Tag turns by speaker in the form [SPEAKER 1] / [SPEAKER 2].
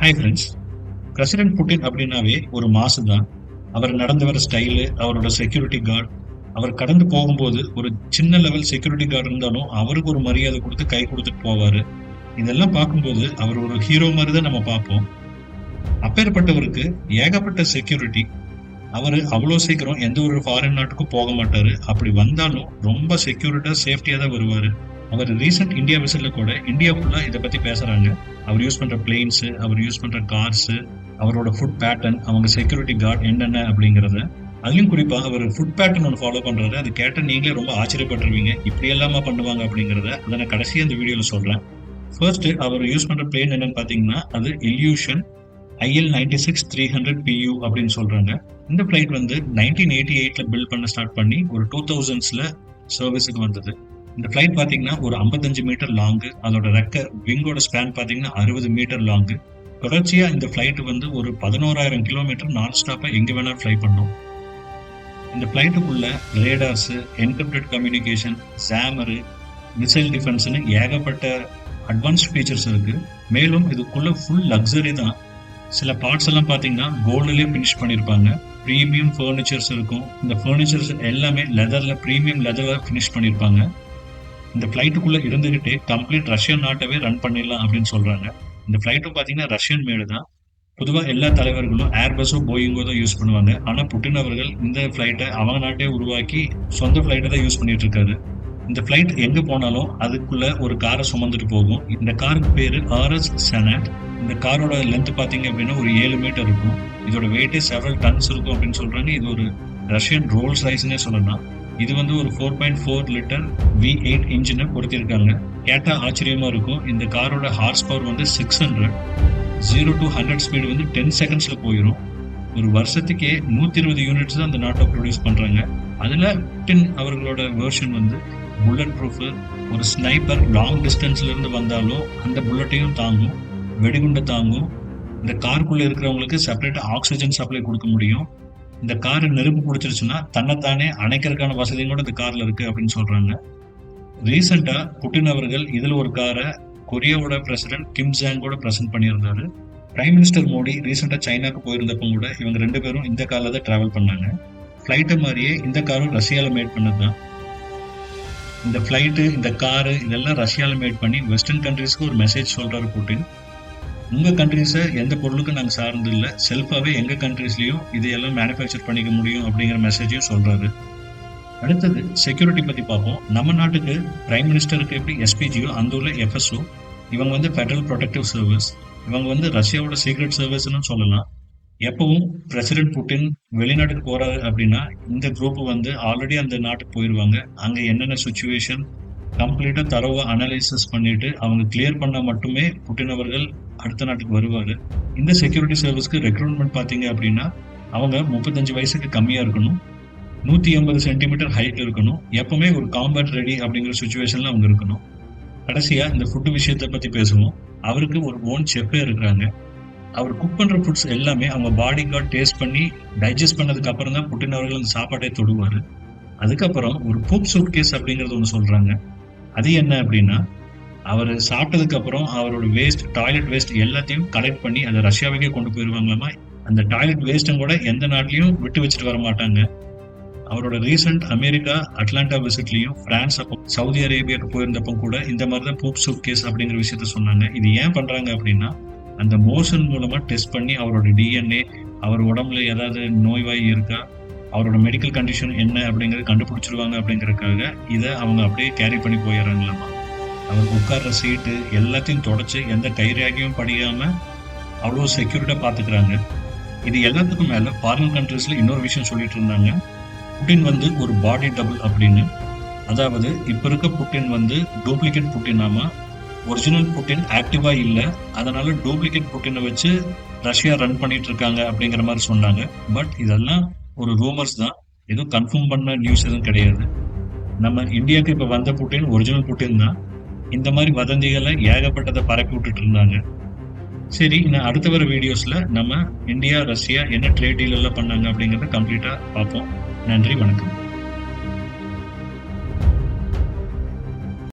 [SPEAKER 1] Hi friends president Putin அப்படின்னாவே ஒரு மாசு தான் அவர் நடந்து வர ஸ்டைலு அவரோட செக்யூரிட்டி கார்டு அவர் கடந்து போகும்போது ஒரு சின்ன லெவல் செக்யூரிட்டி கார்டு இருந்தாலும் அவருக்கு ஒரு மரியாதை கொடுத்து கை கொடுத்துட்டு போவார். இதெல்லாம் பார்க்கும்போது அவர் ஒரு ஹீரோ மாதிரி தான் நம்ம பார்ப்போம். அப்பேற்பட்டவருக்கு ஏகப்பட்ட செக்யூரிட்டி அவர் அவ்வளோ சீக்கிரம் எந்த ஒரு ஃபாரின் நாட்டுக்கும் போக மாட்டார். அப்படி வந்தாலும் ரொம்ப செக்யூரிட்டாக சேஃப்டியாக தான் வருவார். அவர் ரீசெண்ட் இந்தியா விசிட்ல கூட இந்தியா ஃபுல்லா இதை பத்தி பேசுறாங்க. அவர் யூஸ் பண்ற பிளேன்ஸ் அவர் யூஸ் பண்ற கார்ஸ் அவரோட ஃபுட் பேட்டர்ன் அவங்க செக்யூரிட்டி கார்டு என்னென்ன அப்படிங்கறத அதுலயும் குறிப்பா அவர் ஃபுட் பேட்டர்ன் ஒன்று ஃபாலோ பண்றாரு. அது கேட்ட நீங்களே ரொம்ப ஆச்சரியப்பட்டுருவீங்க. இப்படி எல்லாமா பண்ணுவாங்க அப்படிங்கறத அதை நான் கடைசியா இந்த வீடியோல சொல்றேன். ஃபர்ஸ்ட் அவர் யூஸ் பண்ற பிளேன் என்னன்னு பாத்தீங்கன்னா அது Ilyushin IL ninety six three hundred PU அப்படின்னு சொல்றாங்க. இந்த பிளைட் வந்து நைன்டீன் எயிட்டி எயிட்ல பில்ட் பண்ண ஸ்டார்ட் பண்ணி ஒரு டூ தௌசண்ட்ஸ்ல சர்வீஸுக்கு வந்தது. இந்த ஃபிளைட் பாத்தீங்கன்னா ஒரு 55 மீட்டர் லாங்கு அதோட ரெக்க விங்கோட ஸ்பேன் பாத்தீங்கன்னா அறுபது மீட்டர் லாங்கு தொடர்ச்சியா இந்த ஃபிளைட் வந்து ஒரு பதினோராயிரம் கிலோமீட்டர் நான் ஸ்டாப்பா எங்க வேணாலும் ஃப்ளை பண்ணும் இந்த ஃபிளைட்டுக்குள்ள radars encrypted communication jammer missile டிஃபென்ஸ்னு ஏகப்பட்ட அட்வான்ஸ்ட் ஃபீச்சர்ஸ் இருக்கு. மேலும் இதுக்குள்ள ஃபுல் லக்ஸரி தான். சில பார்ட்ஸ் எல்லாம் பாத்தீங்கன்னா கோல்டுலயே ஃபினிஷ் பண்ணிருப்பாங்க. ப்ரீமியம் ஃபர்னிச்சர்ஸ் இருக்கும். இந்த ஃபர்னிச்சர்ஸ் எல்லாமே லெதர்ல ப்ரீமியம் லெதர்ல ஃபினிஷ் பண்ணிருப்பாங்க. இந்த ஃப்ளைட்டுக்குள்ளே இருந்துகிட்டே கம்ப்ளீட் ரஷ்யன் நாட்டவே ரன் பண்ணிடலாம் அப்படின்னு சொல்றாங்க. இந்த ஃப்ளைட்டும் பாத்தீங்கன்னா ரஷ்யன் மேடு தான். பொதுவாக எல்லா தலைவர்களும் ஏர்பஸோ போயிங்கோ தான் யூஸ் பண்ணுவாங்க. ஆனால் புட்டின் அவர்கள் இந்த ஃப்ளைட்டை அவங்க நாட்டே உருவாக்கி சொந்த ஃப்ளைட்டை தான் யூஸ் பண்ணிட்டு இருக்காரு. இந்த ஃப்ளைட் எங்க போனாலும் அதுக்குள்ள ஒரு காரை சுமந்துட்டு போகும். இந்த காருக்கு பேரு ஆர்எஸ் செனட் இந்த காரோட லென்த் பாத்தீங்க அப்படின்னா ஒரு ஏழு மீட்டர் இருக்கும். இதோட வெயிட்டே செவரல் டன்ஸ் இருக்கும் அப்படின்னு சொல்றாங்க. இது ஒரு ரஷ்யன் ரோல்ஸ் ரைஸ்னே சொல்லலாம். இது வந்து ஒரு four point four litre V eight இன்ஜினை பொருத்திருக்காங்க கேட்டால் ஆச்சரியமாக இருக்கும். இந்த காரோட ஹார்ஸ் பவர் வந்து six hundred zero to hundred speed வந்து டென் செகண்ட்ஸில் போயிடும் ஒரு வருஷத்துக்கே நூற்றி இருபது யூனிட்ஸ் தான் அந்த நாட்டை ப்ரொடியூஸ் பண்ணுறாங்க அதில் டென் அவர்களோட வேர்ஷன் வந்து புல்லட் ப்ரூஃபு ஒரு ஸ்னைப்பர் லாங் டிஸ்டன்ஸ்லேருந்து வந்தாலும் அந்த புல்லட்டையும் தாங்கும் வெடிகுண்டை தாங்கும். இந்த கார்க்குள்ளே இருக்கிறவங்களுக்கு செப்பரேட் ஆக்சிஜன் சப்ளை கொடுக்க முடியும். இந்த கார் நெருப்பு பிடிச்சிருச்சுன்னா தன்னைத்தானே அணைக்கிறதுக்கான வசதியும் கூட இந்த காரில் இருக்கு அப்படின்னு சொல்றாங்க. ரீசெண்டா புட்டின் அவர்கள் இதில் ஒரு காரை கொரியாவோட பிரசிடென்ட் கிம் ஜாங்கோட பிரசன்ட் பண்ணியிருந்தாரு. பிரைம் மினிஸ்டர் மோடி ரீசெண்டாக சைனாக்கு போயிருந்தப்போ கூட இவங்க ரெண்டு பேரும் இந்த காரில் தான் டிராவல் பண்ணாங்க. ஃப்ளைட்டை மாதிரியே இந்த காரும் ரஷ்யாவில் மேட் பண்ணது தான் இந்த ஃப்ளைட்டு இந்த காரு இதெல்லாம் ரஷ்யாவில் மேட் பண்ணி வெஸ்டர்ன் கண்ட்ரீஸ்க்கு ஒரு மெசேஜ் சொல்கிறாரு புட்டின். உங்கள் கண்ட்ரீஸை எந்த பொருளுக்கும் நாங்கள் சார்ந்து இல்லை. செல்ஃபாகவே எங்கள் கண்ட்ரீஸ்லயும் இதையெல்லாம் மேனுஃபேக்சர் பண்ணிக்க முடியும் அப்படிங்கிற மெசேஜையும் சொல்கிறாரு அடுத்தது செக்யூரிட்டி பற்றி பார்ப்போம். நம்ம நாட்டுக்கு பிரைம் மினிஸ்டருக்கு எப்படி எஸ்பிஜியோ அந்த உள்ள எஃப்எஸ்ஓ இவங்க வந்து ஃபெடரல் ப்ரொடெக்டிவ் சர்வீஸ் இவங்க வந்து ரஷ்யாவோட சீக்ரெட் சர்வீஸ்னு சொல்லலாம். எப்பவும் பிரசிடென்ட் புட்டின் வெளிநாட்டுக்கு போறாரு அப்படின்னா இந்த குரூப் வந்து ஆல்ரெடி அந்த நாட்டுக்கு போயிடுவாங்க அங்கே என்னென்ன சுச்சுவேஷன் கம்ப்ளீட்டாக தரவை அனலைசிஸ் பண்ணிட்டு அவங்க கிளியர் பண்ணால் மட்டுமே புட்டின் அவர்கள் அடுத்த நாட்டுக்கு வருவாரு. இந்த செக்யூரிட்டி சர்வீஸ்க்கு ரெக்ரூட்மெண்ட் பார்த்தீங்க அப்படின்னா அவங்க முப்பத்தஞ்சு வயசுக்கு கம்மியா இருக்கணும். நூத்தி எண்பது சென்டிமீட்டர் ஹைட் இருக்கணும். எப்பவுமே ஒரு காம்பேட் ரெடி அப்படிங்கிற சுச்சுவேஷன்ல அவங்க இருக்கணும். கடைசியா இந்த ஃபுட்டு விஷயத்த பத்தி பேசுவோம். அவருக்கு ஒரு ஓன் செஃப்பே இருக்கிறாங்க. அவர் குக் பண்ற ஃபுட்ஸ் எல்லாமே அவங்க பாடி கார்டு டேஸ்ட் பண்ணி டைஜஸ்ட் பண்ணதுக்கு அப்புறம் தான் புட்டினவர்கள் அந்த சாப்பாட்டை தொடுவாரு. அதுக்கப்புறம் ஒரு பூப் சூட் கேஸ் அப்படிங்கறது ஒன்று சொல்றாங்க. அது என்ன அப்படின்னா அவர் சாப்பிட்டதுக்கு அப்புறம் அவரோட வேஸ்ட் டாய்லெட் வேஸ்ட் எல்லாத்தையும் கலெக்ட் பண்ணி அதை ரஷ்யாவுக்கே கொண்டு போயிருவாங்களாமா? அந்த டாய்லெட் வேஸ்ட்டும் கூட எந்த நாட்டிலையும் விட்டு வச்சுட்டு வர மாட்டாங்க. அவரோட ரீசெண்ட் அமெரிக்கா அட்லாண்டா விசிட்லையும் பிரான்ஸ் அப்போ சவுதி அரேபியாவுக்கு போயிருந்தப்போ கூட இந்த மாதிரி தான் பூப் சூப் கேஸ் அப்படிங்கிற விஷயத்த சொன்னாங்க. இது ஏன் பண்றாங்க அப்படின்னா அந்த மோஷன் மூலமா டெஸ்ட் பண்ணி அவரோட டிஎன்ஏ அவர் உடம்புல ஏதாவது நோய்வாய் இருக்கா அவரோட மெடிக்கல் கண்டிஷன் என்ன அப்படிங்கிறது கண்டுபிடிச்சிருவாங்க அப்படிங்கறதுக்காக இதை அவங்க அப்படியே கேரி பண்ணி போயிடுறாங்களாமா? அவர் உட்கார்ற சீட்டு எல்லாத்தையும் தொடச்சி எந்த கைரேகையும் படியாமல் அவ்வளோ செக்யூரிட்டாக பார்த்துக்கிறாங்க இது எல்லாத்துக்கும் மேலே ஃபாரின் கண்ட்ரீஸில் இன்னொரு விஷயம் சொல்லிட்டு இருந்தாங்க. புட்டின் வந்து ஒரு பாடி டபுள் அப்படின்னு. அதாவது இப்போ இருக்க புட்டின் வந்து டூப்ளிகேட் புட்டினாமா ஒரிஜினல் புட்டின் ஆக்டிவாக இல்லை. அதனால டூப்ளிகேட் புட்டினை வச்சு ரஷ்யா ரன் பண்ணிட்டு இருக்காங்க அப்படிங்கிற மாதிரி சொன்னாங்க. பட் இதெல்லாம் ஒரு ரூமர்ஸ் தான். எதுவும் கன்ஃபார்ம் பண்ண நியூஸ் எதுவும் கிடையாது. நம்ம இந்தியாவுக்கு இப்போ வந்த புட்டின் ஒரிஜினல் புட்டின் தான். இந்த மாதிரி வதந்திகளை ஏகப்பட்டதை பரப்பி விட்டுட்டு இருந்தாங்க. சரி நான் அடுத்த வர வீடியோஸ்ல நம்ம இந்தியா ரஷ்யா என்ன ட்ரேட் டீல் எல்லாம் பண்ணாங்க அப்படிங்கறத கம்ப்ளீட்டா பார்ப்போம். நன்றி வணக்கம்.